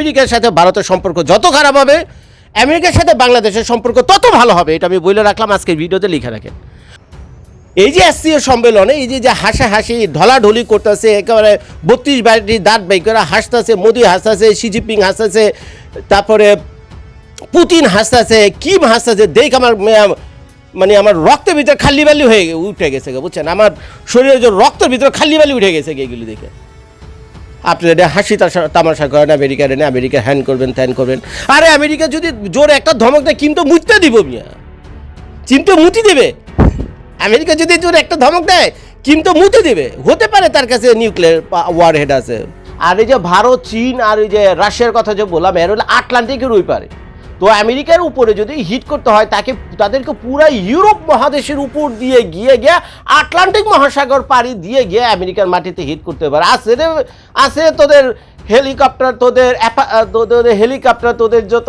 আমেরিকার সাথে ভারতের সম্পর্ক যত খারাপ হবে, আমেরিকার সাথে বাংলাদেশের সম্পর্ক তত ভালো হবে, এটা আমি বলে রাখলাম আজকের ভিডিওতে, লিখে রাখেন। এই যে এসসিও সম্মেলনে, এই যে যে হাসা হাসি ঢলাঢলি করতেছে, একেবারে বত্রিশ বাড়ি দাঁত বাই করে হাসতেছে, মোদি হাসতেছে শি জিনপিং হাসতেছে, তারপরে পুতিন হাসতেছে, কিম হাসতেছে, দেখ আমার মানে আমার রক্তের ভিতরে খালি বালি হয়ে উঠে গেছে বুঝছেন? আমার শরীরে যে রক্তের ভিতরে খালি বালি উঠে গেছে এগুলি দেখে। আপনি এটা হাসি তামাশা করেন, আমেরিকা এনে আমেরিকা হ্যান করবেন ত্যান করবেন। আরে আমেরিকা যদি জোরে একটা ধমক দেয়, কিন্তু মুচতে দিব মিয়া। চিমটো মুতি দেবে। আমেরিকা যদি জোরে একটা ধমক দেয়, কিন্তু মুতে দেবে। হতে পারে তার কাছে নিউক্লিয়ার ওয়ার হেড আছে। আর এই যে ভারত, চীন আর এই যে রাশিয়ার কথা যে বললাম, এর হলো আটলান্টিকের ওই পারে। তো আমেরিকার উপরে যদি হিট করতে হয়, তাকে, তাদেরকে পুরো ইউরোপ মহাদেশের উপর দিয়ে গিয়ে গিয়ে আটলান্টিক মহাসাগর পাড়ি দিয়ে গিয়ে আমেরিকার মাটিতে হিট করতে পারে আছে রে, আছে তোদের হেলিকপ্টার, তোদের তোদের হেলিকপ্টার, তোদের যত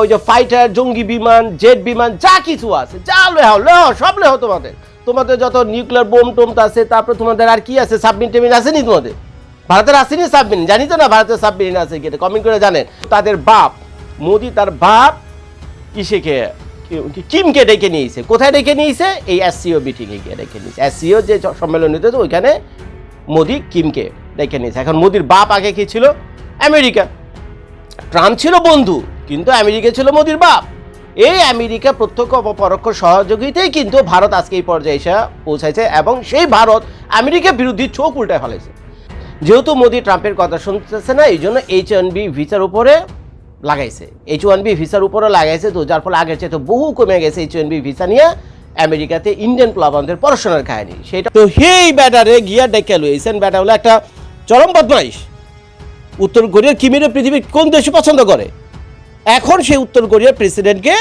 ওই যে ফাইটার, জঙ্গি বিমান, জেট বিমান, যা কিছু আছে, যা লেহাও লেহ সব লেহ তোমাদের। তোমাদের যত নিউক্লিয়ার বোম টোম আছে, তারপরে তোমাদের আর কি আছে সাবমিন টেমিন আসেনি তোমাদের? ভারতের আসেনি সাবমিন জানি তো না ভারতের সাবমিন আছে কমেন্ট করে জানেন। তাদের বাপ মোদি তার বাপ কিসেকে কিমকে ডেকে নিয়েছে? কোথায় ডেকে নিয়েছে? এই এসসিও মিটিংয়ে গিয়ে ডেকে নিয়েছে। এসসিও যে সম্মেলন হতে ওইখানে মোদি কিমকে ডেকে নিয়েছে। এখন মোদির বাপ আগে কি ছিল? আমেরিকা। ট্রাম্প ছিল বন্ধু, কিন্তু আমেরিকা ছিল মোদির বাপ। এই আমেরিকা প্রত্যক্ষ পরোক্ষ সহযোগিতাই কিন্তু ভারত আজকে এই পর্যায়ে এসে পৌঁছাইছে এবং সেই ভারত আমেরিকার বিরুদ্ধে চোখ উল্টে ফেলেছে যেহেতু মোদি ট্রাম্পের কথা শুনতেছে না এই জন্য এইচ এন বি ভিসার উপরে লাগাইছে। এইচ ওয়ান বি ভিসার উপরে লাগাইছে তো যার ফলে আগের চেয়ে তো বহু কমে গেছে এইচ ওয়ান বি ভিসা নিয়ে আমেরিকাতে ইন্ডিয়ান প্লাবনদের পড়াশোনার কাহিনী। সেটা তো সেই ব্যাটারে গিয়া ডেকে লইছেন ব্যাটা হলো একটা চরম বদমাইশ। উত্তর কোরিয়ার কিমিরে পৃথিবীর কোন দেশে পছন্দ করে? এখন সেই উত্তর কোরিয়ার প্রেসিডেন্টকে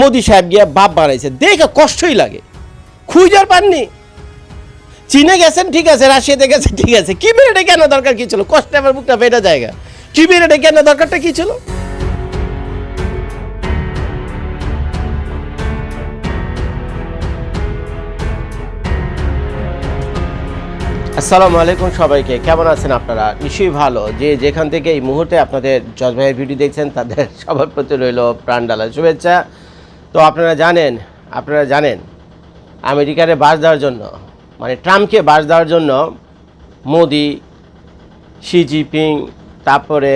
মোদি সাহেব গিয়া বাপ বানাইছে। দেখে কষ্টই লাগে। খুঁজার পাননি। চীনে গেছেন, ঠিক আছে। রাশিয়াতে গেছেন, ঠিক আছে। কি মিনিটে কেন দরকার কি ছিল? কষ্টে আমার বুকটা ফেটা জায়গা কি মিনিটে কেন দরকারটা কি ছিল? আসসালামু আলাইকুম সবাইকে। কেমন আছেন আপনারা? নিশ্চয়ই ভালো। যে যেখান থেকে এই মুহূর্তে আপনাদের জজ ভাইয়ের ভিডিও দেখছেন, তাদের সবার প্রতি রইল প্রাণ ডালা শুভেচ্ছা। তো আপনারা জানেন আপনারা জানেন, আমেরিকারে বাস দেওয়ার জন্য মানে ট্রাম্পকে বাস দেওয়ার জন্য মোদি, শি জিনপিং তারপরে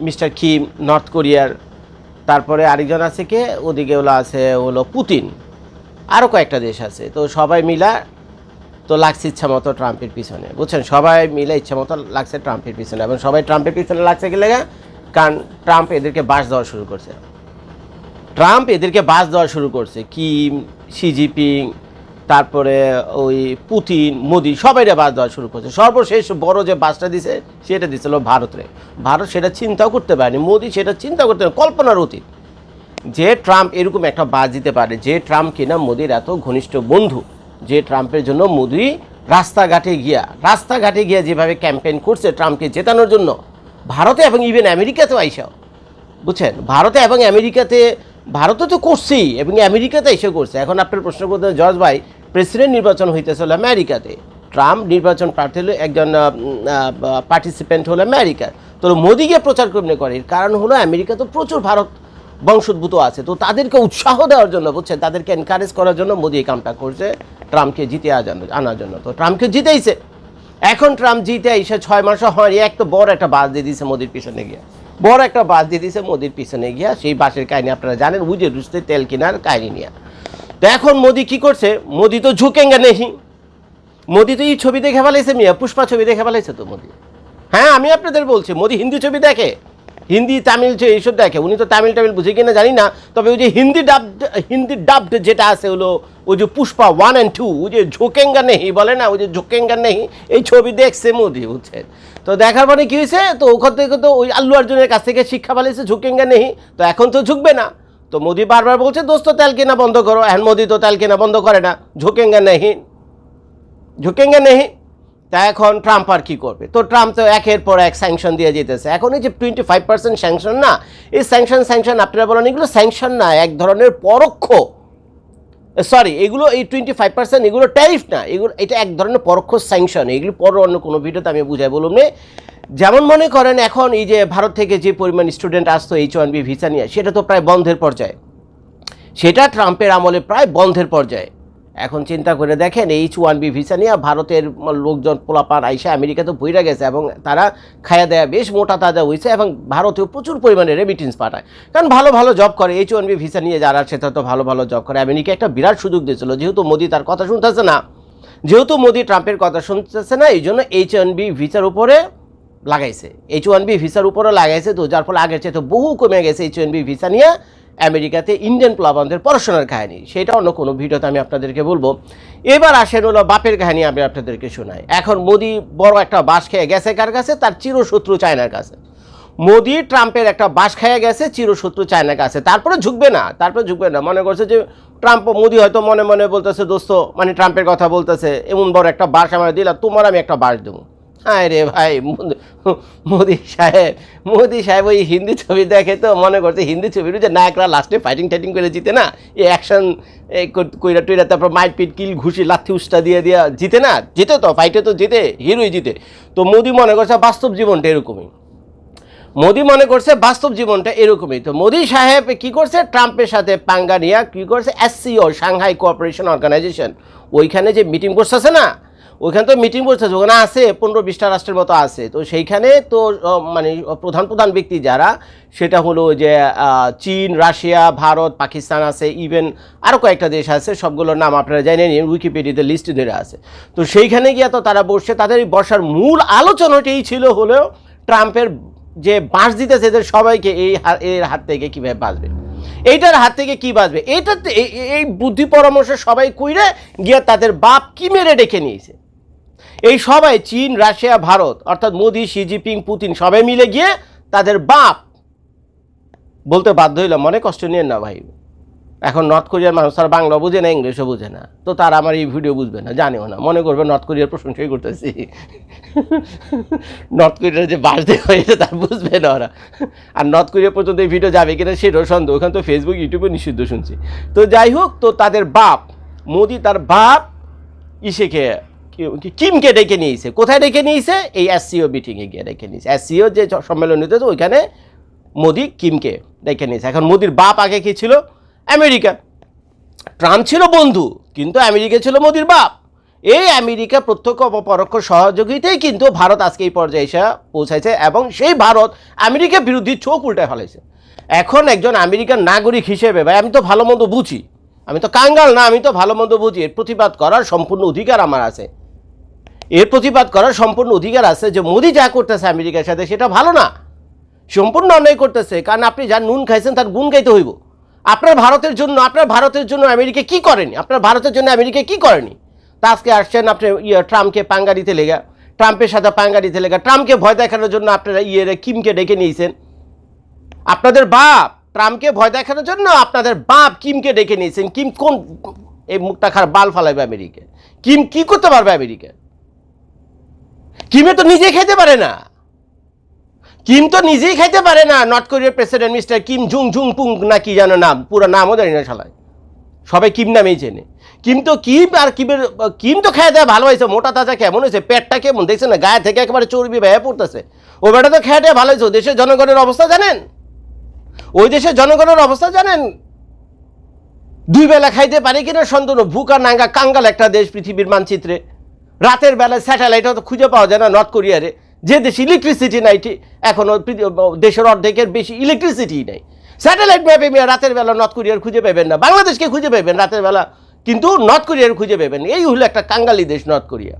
মিস্টার কিম নর্থ কোরিয়ার, তারপরে আরেকজন আছে কে, ওদিকে হলো আছে হলো পুতিন। আরও কয়েকটা দেশ আছে। তো সবাই মিলা তো লাগছে ইচ্ছা মতো ট্রাম্পের পিছনে। বুঝছেন? সবাই মিলে ইচ্ছা মতো লাগছে ট্রাম্পের পিছনে। এবং সবাই ট্রাম্পের পিছনে লাগছে কি লেগে? কারণ ট্রাম্প এদেরকে বাস দেওয়া শুরু করছে। ট্রাম্প এদেরকে বাস দেওয়া শুরু করছে। কিম, শি জিনপিং তারপরে ওই পুতিন, মোদি, সবাইরে বাস দেওয়া শুরু করছে। সর্বশেষ বড় যে বাসটা দিছে, সেটা দিছিল ভারতরে। ভারত সেটা চিন্তাও করতে পারেনি, মোদি সেটা চিন্তা করতে পারে কল্পনার অতীত। যে ট্রাম্প এরকম একটা বাস দিতে পারে, যে ট্রাম্প কিনা মোদির এত ঘনিষ্ঠ বন্ধু, যে ট্রাম্পের জন্য মোদি রাস্তাঘাটে গিয়া রাস্তাঘাটে গিয়া যেভাবে ক্যাম্পেইন করছে ট্রাম্পকে জেতানোর জন্য, ভারতে এবং ইভেন আমেরিকাতেও আইসাও। বুঝছেন? ভারতে এবং আমেরিকাতে, ভারতে তো করছেই, এবং আমেরিকাতে এসে করছে। এখন আপনার প্রশ্ন করতে জর্জ ভাই প্রেসিডেন্ট নির্বাচন হইতেছে হলো আমেরিকাতে। ট্রাম্প নির্বাচন প্রার্থী হলো একজন পার্টিসিপেন্ট হলো আমেরিকার। তো মোদিকে প্রচার করবে করে। কারণ হলো আমেরিকা তো প্রচুর ভারত বংশোদ্ভূত আছে। তো তাদেরকে উৎসাহ দেওয়ার জন্য, বুঝছেন? তাদেরকে এনকারেজ করার জন্য মোদি এই কামটা করছে, ট্রাম্পকে জিতে আনার জন্য। তো ট্রাম্পকে জিতেইছে। এখন ট্রাম্প জিতে এসে ছয় মাসও হয়নি এক তো বড় একটা বাস দিয়ে দিয়েছে মোদির পিছনে গিয়ে। বড় একটা বাস দিয়ে দিয়েছে মোদির পিছনে গিয়া সেই বাসের কাহিনী আপনারা জানেন বুঝে রুসতে তেল কেনার কাহিনী নিয়ে। তো এখন মোদি কি করছে? মোদি তো ঝুঁকেঙ্গা নেহি। মোদি তো এই ছবি দেখে ফেলাইছে মিয়া, পুষ্পা ছবি দেখে ফেলাইছে তো মোদি। হ্যাঁ আমি আপনাদের বলছি, মোদি হিন্দি ছবি দেখে। হিন্দি, তামিল যে এইসব দেখে। উনি তো তামিল টামিল বুঝে কিনা জানি না, তবে ওই যে হিন্দি ডাব, হিন্দি ডাবড যেটা আছে হলো, ওই যে পুষ্পা ওয়ান অ্যান্ড টু ওই যে ঝোঁকেঙ্গা নেহি বলে না, ওই যে ঝোঁকেঙ্গা নেহি, এই ছবি দেখছে মোদি, বুঝছেন? তো দেখার পরে কী হয়েছে? তো ওখান থেকে তো ওই আল্লু অর্জুনের কাছ থেকে শিক্ষা পালিয়েছে ঝুঁকেঙ্গা নেহি, তো এখন তো ঝুঁকবে না। তো মোদি বারবার বলছে, দোস্ত, তেল কেনা বন্ধ করো। এখন মোদি তো তেল কেনা বন্ধ করে না। ঝুঁকেঙ্গা নেহি ঝুঁকেঙ্গা নেহি তা এখন ট্রাম্প আর কী করবে? তো ট্রাম্প তো একের পর এক স্যাংশন দিয়ে যেতেছে। এখন এই যে টোয়েন্টি ফাইভ পার্সেন্ট স্যাংশন না, এই স্যাংশন স্যাংশন আপনারা বলেন, এগুলো স্যাংশন না, এক ধরনের পরোক্ষ সরি এগুলো এই টোয়েন্টি ফাইভ পার্সেন্ট এগুলো ট্যারিফ না, এগুলো, এটা এক ধরনের পরোক্ষ স্যাংশন এগুলো পর অন্য কোনো ভিডিওতে আমি বুঝাই বলুন যেমন মনে করেন এখন এই যে ভারত থেকে যে পরিমাণ স্টুডেন্ট আসতো এইচ ওয়ান বি ভিসা নিয়ে, সেটা তো প্রায় বন্ধের পর্যায়ে। সেটা ট্রাম্পের আমলে প্রায় বন্ধের পর্যায়ে। এখন চিন্তা করে দেখেন এইচ ওয়ান বি ভিসা নিয়ে ভারতের লোকজন পোলাপান আইসা আমেরিকা তো বইরা গেছে এবং তারা খায়া দেয়া বেশ মোটা তাজা হয়েছে এবং ভারতেও প্রচুর পরিমাণে রেমিটেন্স পাঠায়। কারণ ভালো ভালো জব করে এইচ ওয়ান বি ভিসা নিয়ে যারা সেটা তো ভালো ভালো জব করে। আমেরিকা একটা বিরাট সুযোগ দিয়েছিল, যেহেতু মোদি তার কথা শুনতেছে না। যেহেতু মোদি ট্রাম্পের কথা শুনতেছে না, এই জন্য এইচ ওয়ান বি ভিসার উপরে লাগাইছে। এইচ ওয়ান বি ভিসার উপরে লাগাইছে তো, যার ফলে আগের চেয়ে তো বহু কমে গেছে এইচ ওয়ান বি ভিসা নিয়ে। আমেরিকাতে ইন্ডিয়ান প্লাবনদের পড়াশোনার কাহিনী। সেটা অন্য কোনো ভিডিওতে আমি আপনাদেরকে বলব। এবার আসেন হলো বাপের কাহিনী আমি আপনাদেরকে শোনাই। এখন মোদি বড় একটা বাস খেয়ে গেছে কার কাছে? তার চিরশত্রু চায়নার কাছে। মোদি ট্রাম্পের একটা বাস খেয়ে গেছে, চিরশত্রু চায়নার কাছে। তারপরে ঝুঁকবে না, তারপরে ঝুঁকবে না। মনে করছে যে ট্রাম্প মোদি হয়তো মনে মনে বলতেছে, দোস্ত মানে ট্রাম্পের কথা বলতেছে, এমন বড় একটা বাস আমার দিলা, তোমার আমি একটা বাস দেবো। হ্যাঁ রে ভাই, মোদি- সাহেব, মোদি সাহেব ওই হিন্দি ছবি দেখে তো মনে করছে হিন্দি ছবির যে নায়করা লাস্টে ফাইটিং টাইটিং করে জিতে না? এই অ্যাকশন কইরা টুইরা তারপর মাইট পিট কিল ঘুষি লাথি উস্তা দিয়ে দিয়া জিতে না? জিতে তো ফাইটে তো জিতে, হিরোই জিতে। তো মোদি মনে করছে বাস্তব জীবনটা এরকমই। মোদি মনে করছে বাস্তব জীবনটা এরকমই। তো মোদি সাহেব কি করছে? ট্রাম্পের সাথে পাঙ্গা নিয়ে কি করছে? এসসিও সাংহাই কোঅপারেশন অর্গানাইজেশন ওইখানে যে মিটিং বসতেছে না ওইখানে তো মিটিং বসতেছে ওখানে আছে, পনেরো বিশটা রাষ্ট্রের মতো আছে। তো সেইখানে তো মানে প্রধান প্রধান ব্যক্তি যারা, সেটা হলো যে চীন, রাশিয়া, ভারত, পাকিস্তান আছে ইভেন আরও কয়েকটা দেশ আছে, সবগুলোর নাম আপনারা জানেন নিন উইকিপিডিয়াতে লিস্ট ধরে আছে। তো সেইখানে গিয়ে তো তারা বসছে, তাদের এই বসার মূল আলোচনাটাই ছিল হলেও ট্রাম্পের যে বাঁশ দিতেছে এদের সবাইকে এই এর হাত থেকে কীভাবে বাঁচবে। এইটার হাত থেকে কি বাঁচবে? এই- এই বুদ্ধি পরামর্শ সবাই কইরে গিয়ে তাদের বাপ কি মেরে ডেকে নিয়েছে? এই সবাই চীন, রাশিয়া, ভারত, অর্থাৎ মোদি, শি জিপিং পুতিন সবাই মিলে গিয়ে তাদের বাপ বলতে বাধ্য হইলাম, মনে কষ্ট নিয়ে না ভাই। এখন নর্থ কোরিয়ার মানুষ তারা বাংলা বোঝে না, ইংলিশও বোঝে না। তো তারা আমার এই ভিডিও বুঝবে না, জানেও না। মনে করবে নর্থ কোরিয়ার প্রশংসাই করতেছি। নর্থ কোরিয়ার যে বাস দেওয়া হয়েছে তার বুঝবে না ওরা। আর নর্থ কোরিয়া পর্যন্ত এই ভিডিও যাবে কিনা সেটাও সন্দেহ। ওখানে তো ফেসবুক ইউটিউবে নিষিদ্ধ শুনছি। তো যাই হোক, তো তাদের বাপ, মোদি তার বাপ, ইসেকে কিমকে ডেকে নিয়েছে? কোথায় ডেকে নিয়েছে? এই এসসিও মিটিংয়ে গিয়ে ডেকে নিয়েছে। এসসিও যে সম্মেলন হতেছে ওইখানে মোদি কিমকে ডেকে নিয়েছে। এখন মোদির বাপ আগে কী ছিল? আমেরিকা। ট্রাম্প ছিল বন্ধু, কিন্তু আমেরিকা ছিল মোদির বাপ। এই আমেরিকা প্রত্যক্ষ ও পরোক্ষ সহযোগিতাই কিন্তু ভারত আজকে এই পর্যায়ে এসে পৌঁছাইছে এবং সেই ভারত আমেরিকার বিরুদ্ধে চোখ উল্টায় ফেলাইছে। এখন একজন আমেরিকান নাগরিক হিসেবে, ভাই, আমি তো ভালো মন্দ বুঝি। আমি তো কাঙ্গাল না, আমি তো ভালো মন্দ বুঝি। এর প্রতিবাদ করার সম্পূর্ণ অধিকার আমার আছে। এর প্রতিবাদ করার সম্পূর্ণ অধিকার আছে যে মোদি যা করতেছে আমেরিকার সাথে, সেটা ভালো না। সম্পূর্ণ অন্যায় করতেছে, কারণ আপনি যা নুন খাইছেন তার গুণ গাইতে হইব। আপনার ভারতের জন্য, আপনার ভারতের জন্য আমেরিকা কি করেনি? আপনার ভারতের জন্য আমেরিকা কি করেনি? তা আজকে আসছেন আপনি ইয়ে ট্রাম্পকে পাঙ্গা দিতে লেগা, ট্রাম্পের সাথে পাঙ্গা দিতে লেগা, ট্রাম্পকে ভয় দেখানোর জন্য আপনারা ইয়ে কিমকে ডেকে নিয়েছেন। আপনাদের বাপ ট্রাম্পকে ভয় দেখানোর জন্য আপনাদের বাপ কিমকে ডেকে নিয়েছেন। কিম কোন, এই মুখটা খারাপ, বাল ফালাইবে আমেরিকা কিম কি করতে পারবে আমেরিকা কিমে তো নিজে খেতে পারে না। কিম তো নিজেই খাইতে পারে না নর্থ কোরিয়ার president mister Kim Jong Jong পুং না কি যেন নাম, পুরো নামও জানি না শালায়। সবাই কিম নামেই চেনে। কিম তো কিম আর কিমের, কিম তো খেয়ে দেয় ভালো হয়েছে মোটা তাজা কেমন হয়েছে, পেটটা কেমন, দেখছে না, গায়ে থেকে একেবারে চর্বি ভেয়ে পড়তেছে। ও বেটা তো খেয়ে দেয় ভালো হয়েছে দেশের জনগণের অবস্থা জানেন? ওই দেশের জনগণের অবস্থা জানেন? দুই বেলা খাইতে পারে কিনা সন্দেহ, ভুকা নাঙ্গা কাঙ্গাল একটা দেশ পৃথিবীর মানচিত্রে। রাতের বেলায় স্যাটেলাইটও তো খুঁজে পাওয়া যায় না নর্থ কোরিয়ারে যে দেশে ইলেকট্রিসিটি নাই এখনও দেশের অর্ধেকের বেশি ইলেকট্রিসিটি নাই। স্যাটেলাইট ম্যাপে মিয়া রাতের বেলা নর্থ কোরিয়ার খুঁজে পাবেন না। বাংলাদেশকে খুঁজে পাবেন রাতের বেলা, কিন্তু নর্থ কোরিয়ার খুঁজে পাবেন এই হলো একটা কাঙ্গালি দেশ নর্থ কোরিয়া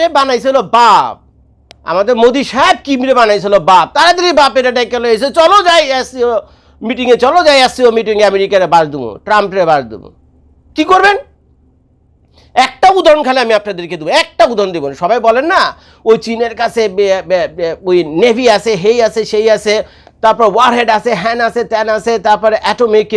রে বানাইছিল বাপ। আমাদের মোদি সাহেব কিমরে বানাইছিল বাপ? তাড়াতাড়ি বাপের ডেকে এসে। চলো যাই এসসিও মিটিংয়ে চলো যাই এসসিও মিটিংয়ে আমেরিকারে বাস দেবো ট্রাম্পরে বাস দেবো কী করবেন? একটা উদাহরণ খালি আমি আপনাদেরকে দেবো। একটা উদাহরণ দেবো। সবাই বলেন না, ওই চীনের কাছে বে- বে- বে- ওই নেভি আছে, হেই আছে, সেই আছে, তারপর ওয়ারহেড আছে হ্যান আছে ত্যান আছে, তারপরে অ্যাটমিক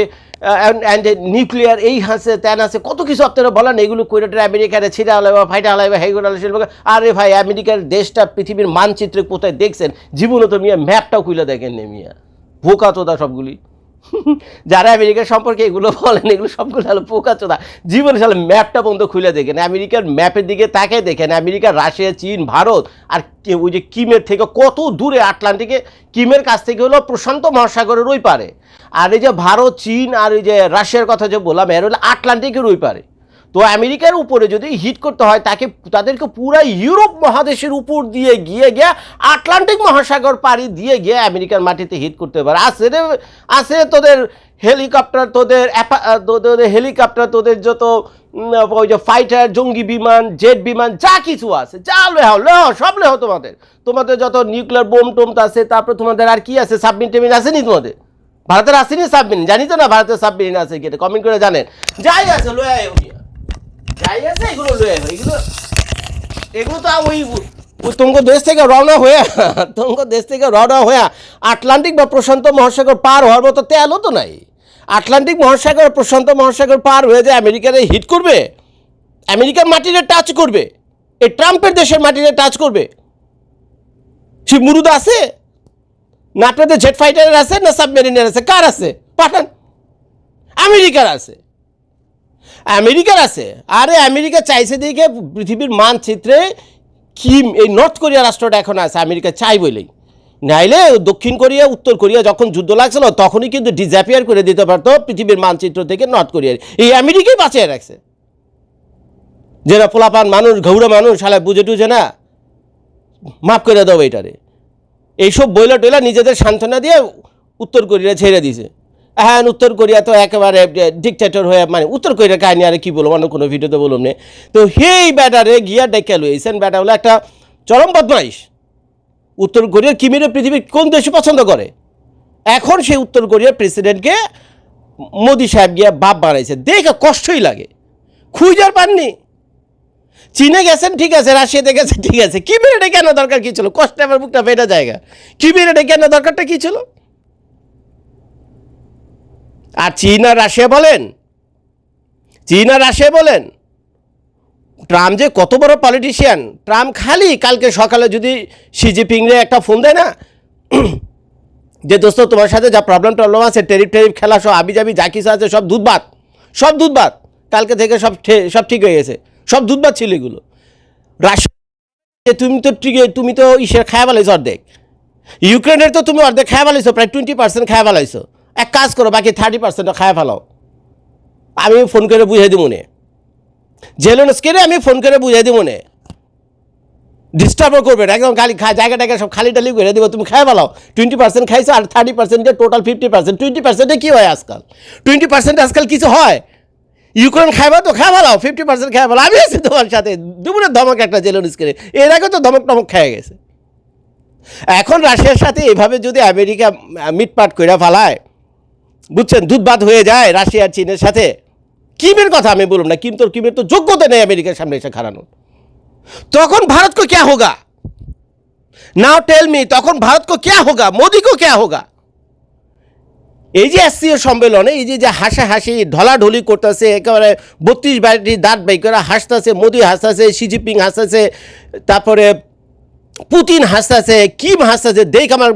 অ্যান্ড নিউক্লিয়ার এই হাসে ত্যান আছে, কত কিছু আপনারা বলেন, এগুলো কৈরাটের আমেরিকার ছিঁড়া হলাইবা ফাইটা হলাইবা হেগুলো শিল্প আরে ভাই, আমেরিকার দেশটা, পৃথিবীর মানচিত্রে কোথায় দেখছেন? জীবনে তো মিয়া ম্যাপটাও খুলে দেখেন মিয়া। বোকা তোদা সবগুলি। যারা আমেরিকা সম্পর্কে এগুলো বলেন, এগুলো সবগুলো হলো পোকা চোদা জীবনে সালে ম্যাপটা বন্ধ খুলে দেখেন আমেরিকার ম্যাপের দিকে তাকে দেখেন আমেরিকা, রাশিয়া, চীন, ভারত আর ওই যে কিমের থেকে কত দূরে আটলান্টিকে, কিমের কাছ থেকে হলো প্রশান্ত মহাসাগরের ওই পারে। আর এই যে ভারত, চীন আর এই যে রাশিয়ার কথা যে বললাম, এর হলো আটলান্টিকের ওই পারে। তো আমেরিকার উপরে যদি হিট করতে হয়, তাকে, তাদেরকে পুরো ইউরোপ মহাদেশের উপর দিয়ে গিয়ে গিয়ে আটলান্টিক মহাসাগর পাড়ি দিয়ে গিয়ে আমেরিকার মাটিতে হিট করতে পারে আছে রে, আছে তোদের হেলিকপ্টার, তোদের তোদের হেলিকপ্টার, তোদের যত ওই যে ফাইটার, জঙ্গি বিমান, জেট বিমান, যা কিছু আছে, যা লেহ লেহ, সব লেহ তোমাদের। তোমাদের যত নিউক্লিয়ার বোম টোম আছে, তারপর তোমাদের আর কি আছে সাবমিন টেমিন আসেনি তোমাদের? ভারতের আসেনি সাবমিন জানি তো না ভারতের সাবমিন আছে কি কমেন্ট করে জানেন। যাই আছে, লয়ে। যাই আছে, এগুলো লয়ে এগুলো এগুলো তো ওই তোমাকে দেশ থেকে রওনা হয়ে তোমাকে দেশ থেকে রওনা হয়ে আটলান্টিক বা প্রশান্ত মহাসাগর পার হওয়ার মতো তেলও তো নাই। আটলান্টিক মহাসাগর, প্রশান্ত মহাসাগর পার হয়ে যে আমেরিকারে হিট করবে, আমেরিকার মাটিরে টাচ করবে, এই ট্রাম্পের দেশের মাটিরে টাচ করবে। সে মুরুদ আছে? না আপনাদের জেট ফাইটারের আছে না সাবমেরিনের আছে? কার আছে? পাঠান। আমেরিকার আছে। আমেরিকার আছে। আরে আমেরিকা চাইছে দিকে পৃথিবীর মানচিত্রে কিম, এই নর্থ কোরিয়া রাষ্ট্রটা এখন আছে, আমেরিকা চাই বলেই। নাইলে দক্ষিণ কোরিয়া, উত্তর কোরিয়া যখন যুদ্ধ লাগছিল, তখনই কিন্তু ডিজাপিয়ার করে দিতে পারতো পৃথিবীর মানচিত্র থেকে নর্থ কোরিয়ার। এই আমেরিকাই বাঁচিয়ে রাখছে। যারা পোলাপান মানুষ, ঘৌড়া মানুষ, শালা বুঝে টুঝে না, মাফ করে দাও এইটারে। এইসব বইলা টইলা নিজেদের সান্ত্বনা দিয়ে উত্তর কোরিয়া ছেড়ে দিছে। হ্যাঁ উত্তর কোরিয়া তো একেবারে ডিকটেটর হয়ে মানে উত্তর কোরিয়ার কাহিনী আর কি বলব, অন্য কোনো ভিডিওতে বলুন নে। তো সেই ব্যাটারে গিয়া ডেকে লইছেন ব্যাটা হলো একটা চরম বদমাইশ। উত্তর কোরিয়ার কিমিরে পৃথিবীর কোন দেশে পছন্দ করে? এখন সেই উত্তর কোরিয়ার প্রেসিডেন্টকে মোদি সাহেব গিয়া বাপ বানাইছে। দেখে কষ্টই লাগে। খুঁজার পাননি। চীনে গেছেন, ঠিক আছে, রাশিয়াতে গেছেন, ঠিক আছে। কি বেড়ে কেন দরকার কী ছিল? কষ্টে আমার বুকটা ফেটা জায়গা কি বেড়ে কেন দরকারটা কী ছিল? আর চীন আর রাশিয়া বলেন? চীন আর রাশিয়া বলেন? ট্রাম্প যে কত বড় পলিটিশিয়ান ট্রাম্প খালি কালকে সকালে যদি শি জিপিংরে একটা ফোন দেয় না, যে দোস্ত তোমার সাথে যা প্রবলেম টবলেম আছে টেরিফ টেরিফ খেলা সব আবি যাবি যা কিছু আছে, সব দুধবাত সব দুধবাত কালকে থেকে সবঠে- সব ঠিক হয়ে গেছে, সব দুধবাত ছিল এগুলো। রাশিয়া তুমি তো ঠিক, তুমি তো ইসের খায়া ফেলাইছো অর্ধেক। ইউক্রেনের তো তুমি অর্ধেক খায়া ফেলাইছো প্রায় টোয়েন্টি পার্সেন্ট খায়া ফেলাইছো এক কাজ করো, বাকি থার্টি পার্সেন্টও খায়া ফেলাও। আমি ফোন করে বুঝাই দিব মনে জেলেনস্কেরে আমি ফোন করে বুঝাই দিব মনে ডিস্টার্বও করবে না, একদম খালি খা জায়গা টায়গা সব খালি টালি করে দেবো, তুমি খাই ফেলাও। টোয়েন্টি পার্সেন্ট খাইছো আর থার্টি পার্সেন্টে টোটাল ফিফটি পার্সেন্ট টোয়েন্টি পার্সেন্টে কী হয় আজকাল? টোয়েন্টি পার্সেন্ট আজকাল কিছু হয়? ইউক্রেন খাইবা তো খাই ভালো ফিফটি পার্সেন্ট খাই ভালো আমি আছি তোমার সাথে দুপুরের ধমক একটা জেলেনস্কেরে এর আগে তো ধমক টমক খেয়ে গেছে। এখন রাশিয়ার সাথে এভাবে যদি আমেরিকা মিটপাট করে ফেলায় বুঝছেন দুধবাদ হয়ে যায় রাশিয়া আর চীনের সাথে। কিমের কথা আমি বলুন না, কিম তোর, কিমের তো যোগ্যতা নেই আমেরিকার সামনে এসে খাড়ানোর। তখন ভারত কো হোগা? নাও টেল মি তখন ভারত কো হোগা? মোদি কো হোগা? এই যে এসসিও সম্মেলনে, এই যে হাসা হাসি ঢলাঢলি করতেছে, একেবারে বত্রিশ বাড়ি দাঁত বাই করে হাসতেছে, মোদি হাসতেছে শি জিনপিং হাসতেছে, তারপরে পুতিন হাসতেছে, কিম হাসতেছে, দেখ আমার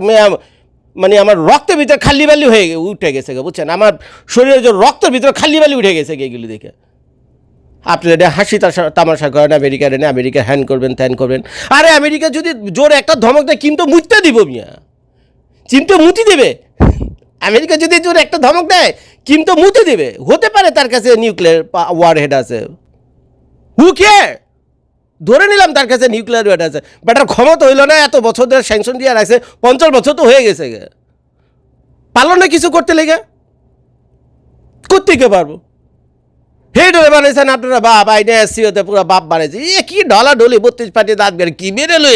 মানে আমার রক্তের ভিতরে খালি বালি হয়ে উঠে গেছে গে, বুঝছেন? আমার শরীরের যে রক্তের ভিতরে খালি বালি উঠে গেছে গে এগুলি দেখে। আপনি এটা হাসি তামাশা করেন আমেরিকার এনে আমেরিকা হ্যান করবেন ত্যান করবেন। আরে আমেরিকা যদি জোরে একটা ধমক দেয় কিন্তু মুইতে দিব মিয়া। চিমটো মুতি দেবে। আমেরিকা যদি জোরে একটা ধমক দেয় কিন্তু মুতে দেবে। হতে পারে তার কাছে নিউক্লিয়ার ওয়ার হেড আছে। হু কেয়ার ধরে নিলাম তার কাছে নিউক্লিয়ার ওয়েট আছে। বাট আর ক্ষমতা হইল না, এত বছর ধরে স্যাংশন দিয়ে রাখছে, পঞ্চাশ বছর তো হয়ে গেছে গে। পারল না কিছু করতে লেগে? করতে কে পারব? হে ডলে বানাইছেন আপনারা, বাপ আইনে হতে পুরো বাপ বানাইছে। এ কি ডলা ডলি বত্রিশ পার্টি দাঁত বেড়ে কি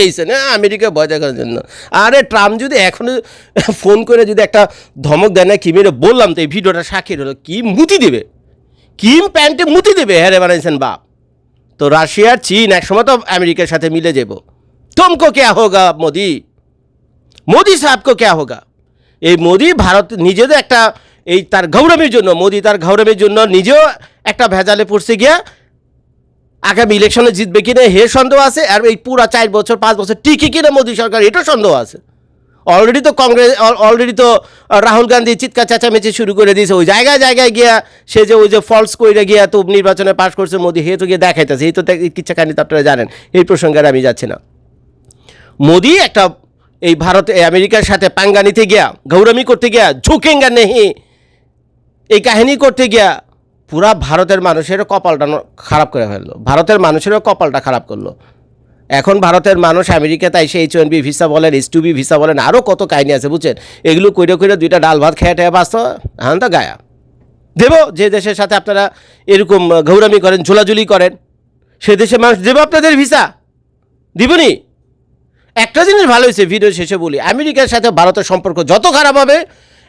আইছেন হ্যাঁ আমেরিকা ভয় দেখার জন্য। আরে ট্রাম্প যদি এখনও ফোন করে যদি একটা ধমক দেয় না, কি মেরে বললাম তো, এই ভিডিওটা সাক্ষী হলো। কি মুতি দেবে? কিম প্যান্টে মুতি দেবে? হ্যাঁ বানাইছেন বাপ। তো রাশিয়ার চীন একসময় তো আমেরিকার সাথে মিলে যাব। তুমকো ক্যা হোগা মোদি? মোদি সাহেবকো ক্যা হোগা? এই মোদি ভারত নিজেদের একটা এই তার গৌরবের জন্য, মোদি তার গৌরবের জন্য নিজেও একটা ভেজালে পড়ছে গিয়া আগামী ইলেকশনে জিতবে কিনা হে সন্দেহ আছে, আর এই পুরা চার বছর, পাঁচ বছর টিকে কিনা মোদি সরকার, এটাও সন্দেহ আছে। অলরেডি তো কংগ্রেস অলরেডি তো রাহুল গান্ধী চিৎকার চেঁচামেচি শুরু করে দিয়েছে। ওই জায়গায় জায়গায় গিয়া সে যে ওই যে ফলস কইরে গিয়া তো নির্বাচনে পাশ করছে মোদি, হে তো গিয়ে দেখাইতেছে। এই তো কিচ্ছা কাহিনী আপনারা জানেন। এই প্রসঙ্গে আমি যাচ্ছি না। মোদি একটা এই ভারত আমেরিকার সাথে পাঙ্গা নিতে গিয়া, গৌরামি করতে গিয়া, ঝুঁকেঙ্গা নেহি, এই কাহিনী করতে গিয়া পুরা ভারতের মানুষের কপালটা খারাপ করে ফেলল। ভারতের মানুষেরও কপালটা খারাপ করল। এখন ভারতের মানুষ আমেরিকা, তাই সেই এইচ ওয়ান বি ভিসা বলেন এইচ টু বি ভিসা বলেন আরও কত কাহিনি আছে, বুঝছেন? এগুলো কইরে কইরে দুইটা ডাল ভাত খেয়ে টেয়ে বাঁচত হ্যাঁ তো গায়া। দেব, যে দেশের সাথে আপনারা এরকম ঘৌরামি করেন, ঝোলাঝুলি করেন, সে দেশের মানুষ, দেব আপনাদের ভিসা দিবনি? একটা জিনিস ভালো হয়েছে ভিডিও শেষে বলি, আমেরিকার সাথে ভারতের সম্পর্ক যত খারাপ হবে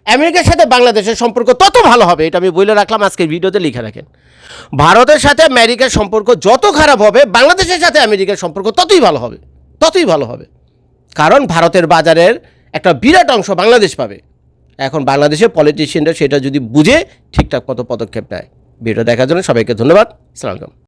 আমেরিকার সাথে বাংলাদেশের সম্পর্ক তত ভালো হবে, এটা আমি বলে রাখলাম, আজকের ভিডিওতে লিখে রাখেন। ভারতের সাথে আমেরিকার সম্পর্ক যত খারাপ হবে, বাংলাদেশের সাথে আমেরিকার সম্পর্ক ততই ভালো হবে, ততই ভালো হবে। কারণ ভারতের বাজারের একটা বিরাট অংশ বাংলাদেশ পাবে। এখন বাংলাদেশের পলিটিশিয়ানরা সেটা যদি বুঝে ঠিকঠাক মতো পদক্ষেপ নেয়। ভিডিও দেখার জন্য সবাইকে ধন্যবাদ। সালাম